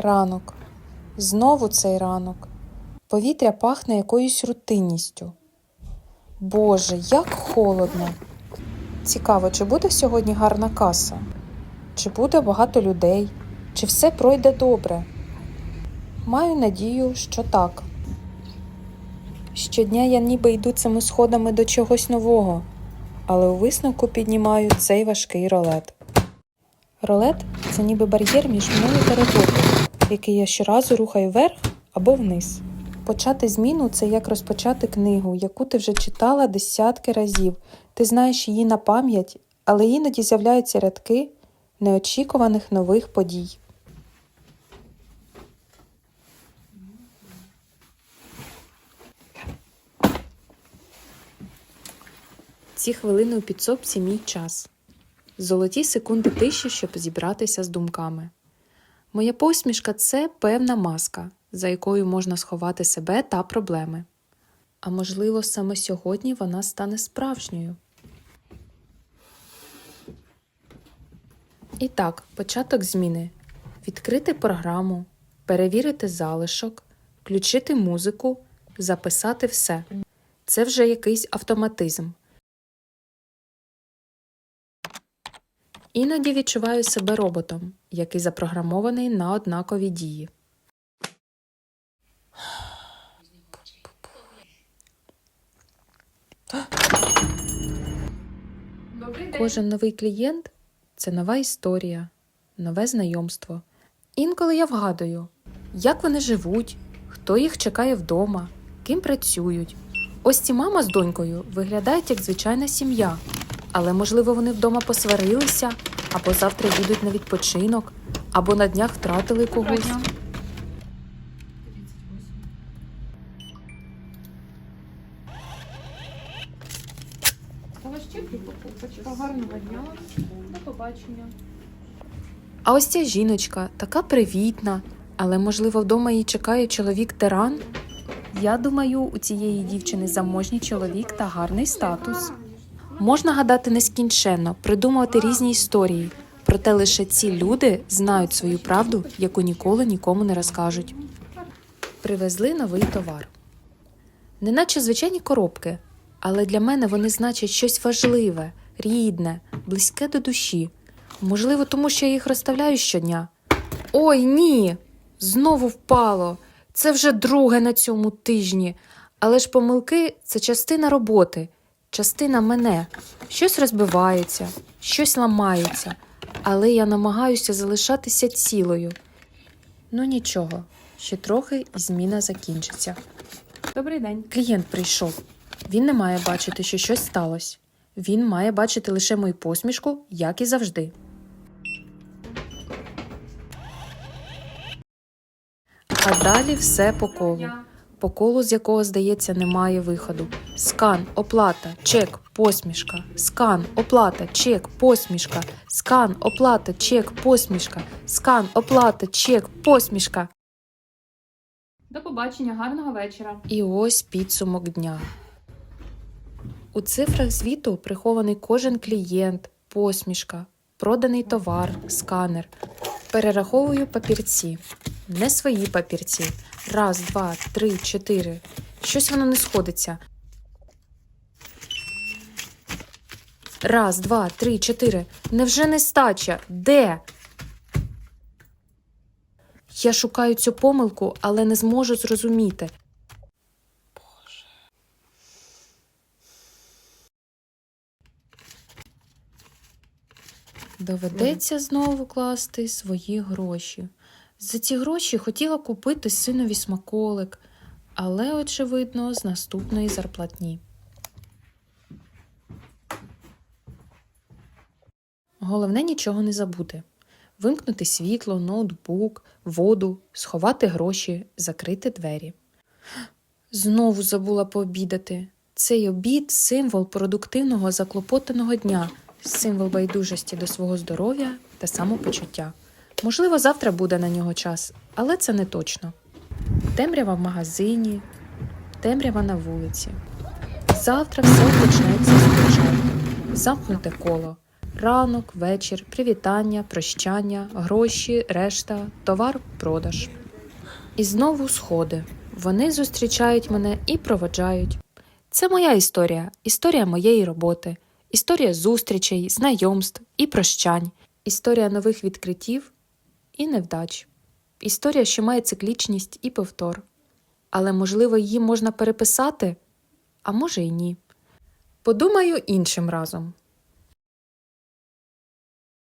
Ранок. Знову цей ранок. Повітря пахне якоюсь рутинністю. Боже, як холодно. Цікаво, чи буде сьогодні гарна каса? Чи буде багато людей? Чи все пройде добре? Маю надію, що так. Щодня я ніби йду цими сходами до чогось нового, але у висновку піднімаю цей важкий ролет. Ролет це ніби бар'єр між мною та роботою, який я щоразу рухаю вверх або вниз. Почати зміну це як розпочати книгу, яку ти вже читала десятки разів. Ти знаєш її на пам'ять, але іноді з'являються рядки неочікуваних нових подій. Ці хвилини у підсобці мій час. Золоті секунди тиші, щоб зібратися з думками. Моя посмішка це певна маска, за якою можна сховати себе та проблеми. А можливо, саме сьогодні вона стане справжньою. І так, початок зміни: відкрити програму, перевірити залишок, включити музику, записати все. Це вже якийсь автоматизм. Іноді відчуваю себе роботом, який запрограмований на однакові дії. Кожен новий клієнт це нова історія, нове знайомство. Інколи я вгадую, як вони живуть, хто їх чекає вдома, ким працюють. Ось ці мама з донькою виглядають як звичайна сім'я, але можливо вони вдома посварилися, або завтра їдуть на відпочинок, або на днях втратили когось. Гарного дня. До побачення. А ось ця жіночка така привітна, але можливо вдома її чекає чоловік тиран. Я думаю, у цієї дівчини заможній чоловік та гарний статус. Можна гадати нескінченно, придумувати різні історії, проте лише ці люди знають свою правду, яку ніколи нікому не розкажуть. Привезли новий товар. Неначе звичайні коробки, але для мене вони значать щось важливе, рідне, близьке до душі. Можливо, тому що я їх розставляю щодня. Ой, ні! Знову впало. Це вже друге на цьому тижні. Але ж помилки це частина роботи, частина мене. Щось розбивається, щось ламається, але я намагаюся залишатися цілою. Ну нічого, ще трохи і зміна закінчиться. Добрий день. Клієнт прийшов. Він не має бачити, що щось сталося. Він має бачити лише мою посмішку, як і завжди. А далі все по колу. По колу, з якого, здається, немає виходу. Скан, оплата, чек, посмішка. Скан, оплата, чек, посмішка. Скан, оплата, чек, посмішка. Скан, оплата, чек, посмішка. До побачення, гарного вечора. І ось підсумок дня. У цифрах звіту прихований кожен клієнт, посмішка, проданий товар, сканер. Перераховую папірці. Не свої папірці. Раз, два, три, чотири. Щось воно не сходиться. Раз, два, три, чотири. Невже нестача? Де? Я шукаю цю помилку, але не зможу зрозуміти. Боже. Доведеться знову класти свої гроші. За ці гроші хотіла купити синові смаколик, але, очевидно, з наступної зарплатні. Головне нічого не забути. Вимкнути світло, ноутбук, воду, сховати гроші, закрити двері. Знову забула пообідати. Цей обід символ продуктивного заклопотаного дня, символ байдужості до свого здоров'я та самопочуття. Можливо, завтра буде на нього час, але це не точно. Темрява в магазині, темрява на вулиці. Завтра все почнеться спочатку. Замкнуте коло. Ранок, вечір, привітання, прощання, гроші, решта, товар, продаж. І знову сходи. Вони зустрічають мене і проводжають. Це моя історія, історія моєї роботи, історія зустрічей, знайомств і прощань, історія нових відкриттів і невдач, історія, що має циклічність і повтор. Але, можливо, її можна переписати, а може й ні. Подумаю іншим разом.